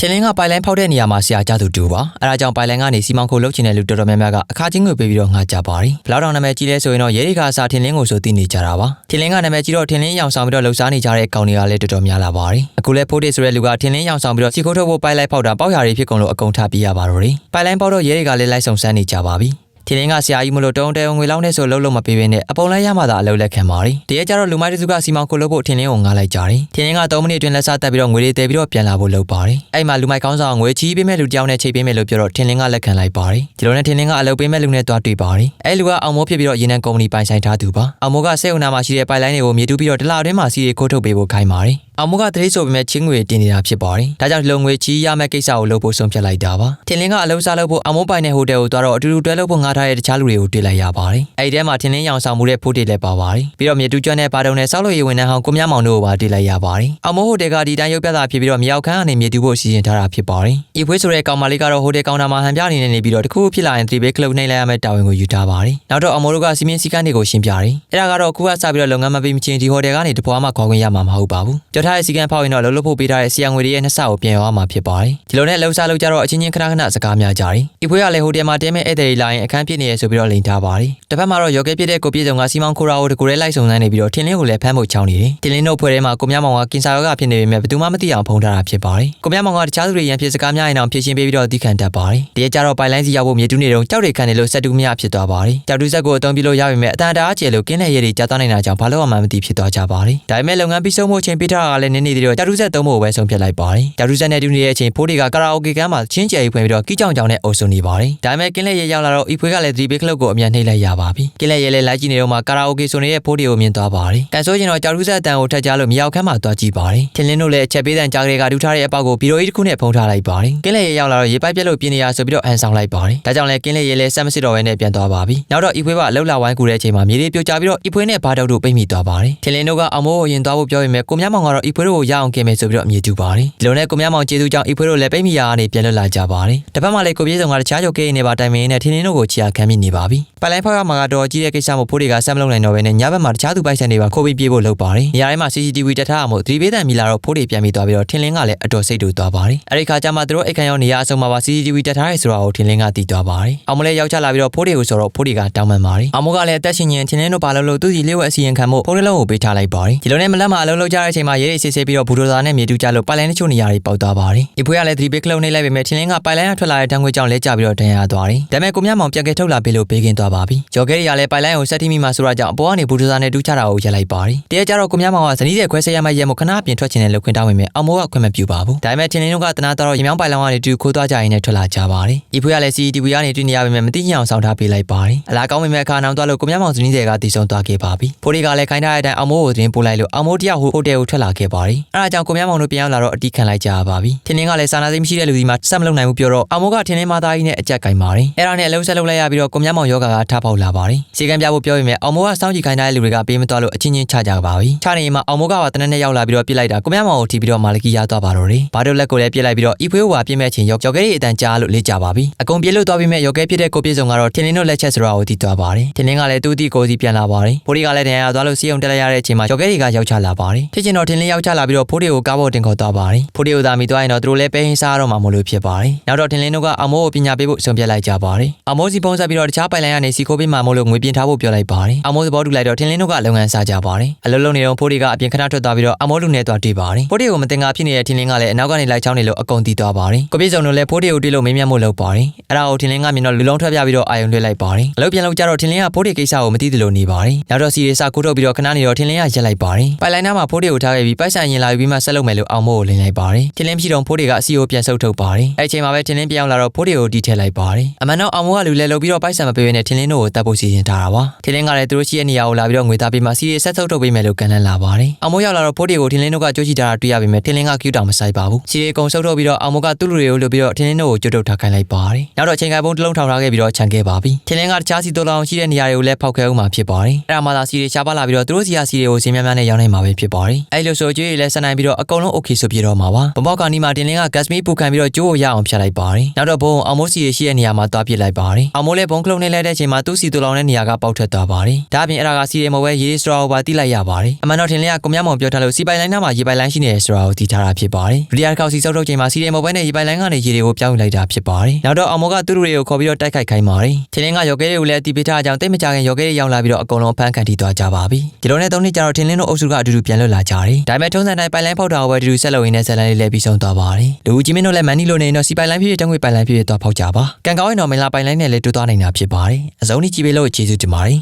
ထင်းလင်းကပိုင်လိုင်းဖောက်တဲ့နေရာမှာဆရာကြသူတူပါအဲဒါကြောင့်ပိုင်လိုင်းကနေစီမောင်ခိုလုတ်ချင်တဲ့လူတော်တော်များများကအခါချင်းငွေပေးပြီးတော့ငှားကြပါတယ်ဘလောက်တောင်နာမည်ကြီးလဲဆိုရင်တော့ရဲတွေကစာထင်းလင်းကိုဆိုသိနေကြတာပါထင်းလင်းကနာမည်ကြီးတော့ထင်းလင်းရောင်ဆောင်ပြီးတော့လှုပ်ရှားနေကြတဲ့ကောင်တွေကလည်းတော်တော်များလာပါတယ်အခုလဲဖိုးတစ်ဆိုတဲ့လူကထင်းလင်းရောင်ဆောင်ပြီးတော့စီခိုးထုတ်ဖို့ပိုင်လိုက်ဖောက်တာပေါက်ရာတွေဖြစ်ကုန်လို့အကုန်ထပြရပါတော့တယ်ပိုင်လိုင်းပေါက်တော့ရဲတွေကလည်းလိုက်ဆောင်စမ်းနေကြပါပြီ ထင်းလင်းကဆရာကြီးမလို့တုံးတဲငွေလောက်နဲ့ဆိုလုံးလုံးမပေးဘဲနဲ့အပုံလိုက်ရမှသာအလုပ်လက်ခံပါတယ်။တရက်ကျတော့လူမိုက်တစုကစီမောင်ကိုလုပ်ဖို့ထင်းလင်းကိုငားလိုက်ကြတယ်။ထင်းလင်းက3မိနစ်အတွင်းလက်စားတက်ပြီးတော့ငွေတွေတည်ပြီးတော့ပြန်လာဖို့လုပ်ပါတယ်။အဲ့မှာလူမိုက်ကောင်းဆောင်ငွေချီးပေးမဲ့လူတယောက်နဲ့ချိတ်ပေးမဲ့လို့ပြောတော့ထင်းလင်းကလက်ခံလိုက်ပါတယ်။ဒီလိုနဲ့ထင်းလင်းကအလုပ်ပေးမဲ့လူနဲ့တွားတွေ့ပါတယ်။အဲ့လူကအောင်မိုးဖြစ်ပြီးတော့ရေနံကုမ္ပဏီပိုင်ဆိုင်ထားသူပါ။အောင်မိုးကစေအုံနာမှာရှိတဲ့ပိုင်လိုင်းတွေကိုမြေတူးပြီးတော့တလားအတွင်းမှာစီးရီခိုးထုတ်ပေးဖို့ခိုင်းပါတယ်။အောင်မိုးကတတိဆိုပေမဲ့ချင်းငွေတင်နေတာဖြစ်ပါတယ်။ဒါကြောင့်ဒီလိုငွေချီးရမယ့်ကိစ္စကိုလုပ်ဖို့ဆုံးဖြတ်လိုက်တာပါ။ထင်းလင်းကအလုပ်စားလုပ်ဖို့အောင်မိုးပိုင်တဲ့ဟိုတယ်ကိုတွားတော့အတူတူတွဲလုပ်ဖို့ငှားထားတဲ့တခြားလူတွေကိုတွေ့လိုက်ရပါတယ်။အဲ့ဒီထဲမှာထင်းလင်းရောင်ဆောင်မှုတဲ့ဖိုးတေလည်းပါပါတယ်။ပြီးတော့မြေတူးကျွမ်းတဲ့ပါတုံနဲ့စောက်လို့ရေဝင်နှန်းဟောင်းကိုမြမောင်တို့ကိုပါတွေ့လိုက်ရပါတယ်။အောင်မိုးဟိုတယ်ကဒီတိုင်းရုပ်ပြတာဖြစ်ပြီးတော့မြေအောက်ခန်းကနေမြေတူးဖို့စီစဉ်ထားတာဖြစ်ပါတယ်။ဤဖွေးဆိုတဲ့ကောင်မလေးကတော့ဟိုတယ်ကောင်တာမှာဟန်ပြအနေနဲ့နေပြီးတော့တခုခုဖြစ်လာရင်သတိပေးကလုတ်နှိမ့်လိုက်ရမယ့်တာဝန်ကိုယူထားပါတယ်။နောက်တော့အောင်မိုးတို့ကစီမင်းစည်းကမ်းတွေကိုရှင်းပြတယ်။အဲ့ဒါကတော့အခုကစပြီးတော့လုပ်ငန်းမပေးမချင်းဒီဟိုတယ်ကနေတပွားမှခေါ်ခွင့်ရမှာမဟုတ်ပါဘူး။ကြော်ထားတဲ့စည်းကမ်းဖောက်ရင်တော့လှုပ်လှုပ်ဖို့ပေးထားတဲ့စီယံငွေတွေရဲ့နှစ်ဆကိုပြန်ရောင်းမှာဖြစ်ပါတယ်။ဒီလိုနဲ့လှုပ်ရှားလုပ်ကြတော့အချင်းချင်းခဏခဏစကားများကြတယ်။ဤဖွေးကလည်းဟိုတယ်မှာတဲမဲ့ဧည့်သည်လာရင်အခန်းဖြစ်နေရဆိုပြီးတော့လိန်ထားပါတယ်။တစ်ဖက်မှာတော့ရော်ကဲပြစ်တဲ့ကိုပြေဆောင်ကစီမောင်ခိုရာကိုတကူရဲလိုက်စုံစမ်းနေပြီးတော့ထင်းလင်းကိုလည်းဖမ်းဖို့ချောင်းနေတယ်။ထင်းလင်းတို့ဖွဲ့ထဲမှာကိုမြမောင်ကကင်ဆာရောဂါဖြစ်နေပေမဲ့ဘယ်သူမှမသိအောင်ဖုံးထားတာဖြစ်ပါတယ်။ကိုမြမောင်ကတခြားသူတွေရန်ဖြစ်စကားများရင်အောင်ဖြည့်ရှင်းပေးပြီးတော့သိခံတတ်ပါတယ်။ဒီရက်ကျတော့ပိုင်လိုင်းစီရောက်ဖို့မြေတူးနေတော့ကြောက်တွေခံနေလို့စက်တူးမရဖြစ်သွားပါတယ်။ကြောက်တူးဆက်ကိုအသုံးပြုလို့ရပေမဲ့အတန်တအားကျဲလို့ကင်းတဲ့ရဲတွေကြားသွားနေတာကြောင့်ဘာလို့မှမသိဖြစ်သွားကြပါတယ်။ဒါပေမဲ့လုပ်ငန်းပြီးဆုံးဖို့အချိန်ပေးထားတာကလည်းနည်းနည်းသေးတော့ကြောက်တူးဆက်သုံးဖို့ပဲဆုံးဖြတ်လိုက်ပါတယ်။ကြောက်တူးဆက်နဲ့တူးနေတဲ့အချိန်ဖိုးတွေကကာရာအိုကေကမ်းမှာချင်းကျဲဖွင့်ပြီးတော့ကီးကြောင်ကြောင်နဲ့အုပ်စုနေပါတယ်။ဒါပေမဲ့ကင်းလက်ရဲရောက်လာတော့ဤဖွေးကလည်းသတိပေးခလုတ်ကိုအမြန်နှိပ်လိုက်ရပါပြီ။ကင်းလက်ရဲလည်းလိုက်ကြည့်နေတော့မှကာရာအိုကေဆိုနေတဲ့ဖိုးတွေကိုမြင်သွားပါတယ်။ကန်ဆိုရင်တော့ကြောက်တူးဆက်အတန်ကိုထက်ကြလို့မြောက်ခမ်းမှာသွားကြည့်ပါတယ်။ထင်းလင်းတို့လည်းအချက်ပေးတဲ့ကြားကလေးကဒူးထားတဲ့အပေါက်ကိုဘီရိုကြီးတစ်ခုနဲ့ဖုံးထားလိုက်ပါတယ်။ကင်းလက်ရဲရောက်လာတော့ရေပိုက်ပြက်လို့ပြင်းနေရဆိုပြီးတော့အန်ဆောင်လိုက်ပါတယ်။ဒါကြောင့်လည်းကင်းလက်ရဲလည်းဆက်မစစ်တော့ဘဲနဲ့ပြန်သွားပါပြီ။နောက်တော့ဤဖွေးကအလှုပ်လာဝိုင်းကူတဲ့အချိန်မှာမြေတွေပြိုကျပြီးတော့ဤဖွေးနဲ့ဘာတောက်တို့ပိတ်မိသွားပါတယ်။ထင်းလင်းတို့ကအောင်မိုးကိုရင်သွားဖို့ပြောပေမဲ့ကိုမြမောင်ကတော့ဤဖွေးတို့ကိုရအောင်ကင်မယ်ဆိုပြီးတော့အမြေတူပါတယ်။ဒီလိုနဲ့ကိုမြမောင်ကျေးဇူးကြောင့်ဤဖွေးတို့လည်းပိတ်မိရာကနေပြန်လွတ်လာကြပါတယ်။တစ်ဖက်မှာလည်းကိုပြေးဆောင်ကတခြားချုပ်ကိနေပါတိုင်မင်းနဲ့ထင်းလင်းတို့ကိုချီယာခံမိနေပါပြီ။ပိုင်လိုင်းဖောက်ရမှာကတော့ကြီးတဲ့ကိစ္စမို့ဖိုးတွေကဆက်မလုပ်နိုင်တော့ဘဲနဲ့ညဘက်မှာတခြားသူပိုက်ဆံတွေပါခိုးပြီးပြေးဖို့လုပ်ပါတယ်။နေရာတိုင်းမှာ CCTV တက်ထားအောင်သတိပေးတဲ့မီလာတော့ဖိုးတွေပြန်ပြီးသွားပြီးတော့ထင်းလင်းကလည်းအတော်စိတ်တူသွားပါတယ်။အဲဒီခါကျမှသူတို့အိတ်ခမ်းရောနေရာအစုံမှာပါ CCTV တက်ထားရဲဆိုတာကိုထင်းလင်းကသိသွားပါတယ်။အောင်မလဲရောက်ချလာပြီးတော့ဖိုးတွေကိုဆိုတော့ဖိုးတွေကတောင်းပန်ပါတယ်။အောင်မကလည်းအသက်ရှင်ရင်ထင်းလင်းတို့ပါလို့လို့သူစီလေးဝက်အစီရင်ခံမှုဖိုးတစ်လုံးကိုပေးထားလိုက်ပါတယ်။ဒီလိုနဲ့မလက်မှာအလုံးလုံးကြတဲ့အချိန်မှာရဲရဲဆေးဆေးပြီးတော့ဘူဒိုဇာနဲ့မြေတူးကြလို့ပိုင်လိုင်းတချို့နေရာတွေပေါက်သွားပါတယ်။ဒီဖွေးကလည်းသတိပေးကလုတ်နေလိုက်ပေမဲ့ထင်းလင်းကပိုင်လိုင်းကထွက်လာတဲ့တန်းခွေကြောင့်လဲကျပြီးတော့ဒဏ်ရာသွားတယ်။ဒါပေမဲ့ကိုမြမောင်ပြန်ကဲထုတ်လာပေးလို့ပေးကင်းသွားပါပြီ။ဂျော်ကဲတွေကလည်းပိုင်လိုင်းကိုဆက်တိမိမှဆိုတော့ကြောင့်အပေါ်ကနေဘူဒိုဇာနဲ့တူးချတာကိုရက်လိုက်ပါတယ်။တရက်ကျတော့ကိုမြမောင်ကဇနီးတဲ့ခွဲဆက်ရမှရဲမို့ခဏပြင်ထွက်ချင်တယ်လို့ခွင့်တောင်းပေမဲ့အောင်မိုးကခွင့်မပြုပါဘူး။ဒါပေမဲ့ထင်းလင်းတို့ကတနာတော့ရေမြောင်းပိုင်လောင်ကနေတူခိုးသွားကြရင်လည်းထွက်လာကြပါတယ်။ဒီဖွေးကလည်း CCTV ကနေတွေ့နေရပေမဲ့မသိညအောင်ဆောင်ထားပေးလိုက်ပါတယ်။အလားကောင်းပေမဲ့အခါနောင်သွားလို့ကိုမြမောင်ဇနီးတွေကတည်ဆုံသွားခဲ့ပါပြီ။ဖိုးတွေကလည်းခိုင်းထားတဲ့အတိုင်းအောင်မိုးကိုတင်ပို့လိုက်လို့အောင်မိုးတယောက်ဟိုဟိုတယ်ကိုထွက်လာခဲ့ပါတယ်။အဲဒါကြောင့်ကိုမြမောင်တို့ပြန်ရောက်လာတော့အတီးခံလိုက်ကြရပါပြီ။ထင်းလင်းကလည်းစာနာသိမရှိတဲ့လူဒီမှာဆက်မလုပ်နိုင်ဘူးပြောတော့အောင်မိုးကထင်းလင်းမသားကြီးနဲ့အကြက်ကင်ပါတယ်။အဲဒါနဲ့အလုံးဆက်လုပ်လိုက်ရပြီးတော့ကိုမြမောင်ယောဂါကထပေါက်လာပါတယ်။စီကံပြဖို့ပြောပေမဲ့အောင်မိုးကစောင့်ကြည့်ခိုင်းထားတဲ့လူတွေကပေးမသွားလို့အချင်းချင်းချကြပါပြီ။ချနေမှာအောင်မိုးကပါတနက်နဲ့ရောက်လာပြီးတော့ပြစ်လိုက်တာကိုမြမောင်ကိုထိပြီးတော့မာလကီရသွားပါတော့တယ်။ဘာတို့လက်ကိုလည်းပြစ်လိုက်ပြီးတော့ဤဖွေးဝါပြစ်မဲ့ချင်းယောယောက်ကဲရဲ့အတန်ကြားလို့လေးကြပါပြီ။အကုန်ပြစ်လို့သွားပြီးမဲ့ယောက်ကဲပြစ်တဲ့ကိုပြေဆောင်ကတော့ထင်းလင်းတို့လက်ချက်ဆိုတာကိုသိသွားပါတယ်။ထင်းလင်းကလည်းသူ့အတီကိုစီပြန်လာပါတယ်။ဖိုးဒီကလည်းတရားသွားလို့စီအောင်တက်လိုက်ရတဲ့အချိန်မှာယောက်ကဲတွေကရောက်ချလာပါတယ်။ဖြစ်ချင်တော့ထင်းလင်းရောက်ချလာပြီးတော့ဖိုးဒီကိုကားပေါ်တင်ခေါ်သွားပါတယ်။ဖိုးဒီကိုသာမိသွားရင်တော့သူတို့လည်းပဲဟင်းစားတော့မှာမလို့ဖြစ်ပါတယ်။နောက်တော့ထင်းလင်းတို့ကအမိုးကိုပညာပေးဖို့ဆုံးဖြတ်လိုက်ကြပါတယ်။အမိုးစီပုံဆက်ပြီးတော့တခြားပိုင်လိုင်းကနေစီခိုးပေးမှာမို့လို့ငွေပြင်ထားဖို့ပြောလိုက်ပါတယ်။အမိုးသဘောတူလိုက်တော့ထင်းလင်းတို့ကလုပ်ငန်းစားကြပါတယ်။အလုံးလုံးနေတော့ဖိုးဒီကအပြင်ခဏထွက်သွားပြီးတော့အမိုးလူနဲ့သွားတွေ့ပါတယ်။ဖိုးဒီကိုမတင်ငါဖြစ်နေတဲ့ထင်းလင်းကလည်းအနောက်ကနေလိုက်ချောင်းနေလို့အကုန်တီးသွားပါတယ်။ကိုပြေဆောင်တို့လည်းဖိုးဒီကိုတွေ့လို့မေးမြန်းမှုလုပ်ပါတယ်။အဲ့ဒါကိုထင်းလင်းကမြင်တော့လူလုံးထွက်ပြပြီးတော့အာယုံလွှဲလိုက်ပါတယ်။အလုပ်ပြန်လုပ်ကြတော့ထင်းလင်းကဖိုးဒီကိစ္စကိုမသိသလိုနေပါတယ်။နောက်တော့စီရီစာကိုထုတ်ပြီးတော့ခဏနေတော့ထင်းလင်းကရက်လိုက်ပါတယ်။ပိုင်လိုင်းနားမှာဖိုးဒီကိုထားခဲ့ပြီးပိုက်ဆံရင်လာပြီးမှဆက်လုပ်မယ်လို့အောင်မို့ကိုလင်းလိုက်ပါတယ်။ထင်းလင်းဖြစ်တော့ဖိုးဒီကအစီကိုပြန်ဆုပ်ထုတ်ပါတယ်။အဲ့အချိန်မှာပဲထင်းလင်းပြောင်းလာတော့ဖိုးဒီကိုတီးထည့်လိုက်ပါတယ်။အမှန်တော့အောင်မို့ကလူလဲလုပ်ပြီးတော့ပိုက်ဆံမပေးဘဲနဲ့ထင်းလင်းတို့ကိုတပ်ဖို့စီစဉ်ထားတာပါ။ထင်းလင်းကလည်းသူတို့ရှိတဲ့နေရာကိုလာပြီးတော့ငွေသားပေးမှစီရီဆက်ဆုပ်ထုတ်ပေးမယ်လို့ကန်လန်းလာပါတယ်။အောင်မို့ရောက်လာတော့ဖိုးဒီကိုထင်းလင်းတို့ကကြိုးချီထားတာတွေ့ရပေမဲ့ထင်းလင်းကကျူတောင်မဆိုင်ပါဘူး။စီရီကုံဆုပ်ထုတ်ပြီးတော့အောင်မို့ကသူ့လူတွေကိုလုပ်ပြီးတော့ထင်းလင်းတို့ကိုကြွတ်တုတ်ထားခိုင်းလိုက်ပါတယ်။နောက်တော့ချိန်ခိုင်ပုံတစ်လုံးထောင်ထားခဲ့ပြီးတော့ခြံခဲ့ပါပြီ။ထင်းလင်းကတခြားစီတိုးလောင်ရှိတဲ့နေရာတွေကိုလည်းဖောက်ခဲဦးမှာဖြစ်ပါတယ်။အဲ့ဒါမှသာစီရီရှားပါလာပြီးတော့သူတို့စီယာစီတွေကိုစင်းများများနဲ့ရောင်းနိုင်မှာပဲဖြစ်ပါတယ်။အဲ့လိုဆိုကြွေးတွေလည်းဆက်နိုင်ပြီးတော့အကုန်လုံး okay ဆိုပြတော့မှာပါ။ဘမောက်ကနီမှာတင်လင်းက gas မီပူခံပြီးတော့ကျိုးကိုရအောင်ဖြတ်လိုက်ပါတယ်။နောက်တော့ဘုံအောင်မိုးစီရရှိတဲ့နေရာမှာတွားပစ်လိုက်ပါတယ်။အောင်မိုးမိုးလဲဘုံကလုံးနေလိုက်တဲ့အချိန်မှာသူ့စီတူလောင်တဲ့နေရာကပေါက်ထွက်သွားပါတယ်ဒါအပြင်အဲ့ဒါကစီရဲမပဲရေးစထရာကိုပါတိလိုက်ရပါတယ်အမှန်တော့ထင်လင်းကကိုမြမောင်ပြောထားလို့စီပိုင်လိုင်းနားမှာရေပိုင်လိုင်းရှိနေတယ်ဆိုတာကိုသိထားတာဖြစ်ပါတယ်ဒုတိယတစ်ခေါက်စီစောက်ထုတ်ချိန်မှာစီရဲမပဲနဲ့ရေပိုင်လိုင်းကနေရေတွေကိုပြောင်းယူလိုက်တာဖြစ်ပါတယ်နောက်တော့အောင်မောကသူတို့တွေကိုခေါ်ပြီးတော့တိုက်ခိုက်ခိုင်းပါတယ်ထင်လင်းကရော်ကဲတွေကိုလည်းအတီးပေးထားအကြောင်းတိတ်မကြခင်ရော်ကဲတွေရောက်လာပြီးတော့အကုန်လုံးဖမ်းခံထိသွားကြပါပြီဒီလိုနဲ့သုံးနှစ်ကြာတော့ထင်လင်းတို့အုပ်စုကအတူတူပြန်လွတ်လာကြတယ်ဒါပေမဲ့ထုံးစံတိုင်းပိုင်လိုင်းဖောက်တာကိုပဲအတူတူဆက်လုပ်ရင်းနဲ့ဇက်လန်လေးလည်းပြီးဆုံးသွားပါတယ်လူဦးကြီးမင်းတို့လည်းမန်နီလိုနေရင်တော့စီပိုင်လိုင်းဖြစ်ဖြစ်တငွေပိုင်လိုင်းဖြစ်ဖြစ်သွားဖောက်ကြပါကံကောင်းရင်တော့မင်္ဂလာပိုင်လိုင်းနဲ့လည်းတူသွားနိုင်တာဖြစ်ပါတယ်အစုံကြီးကြည့်ပေးလို့ကျေးဇူးတင်ပါတယ်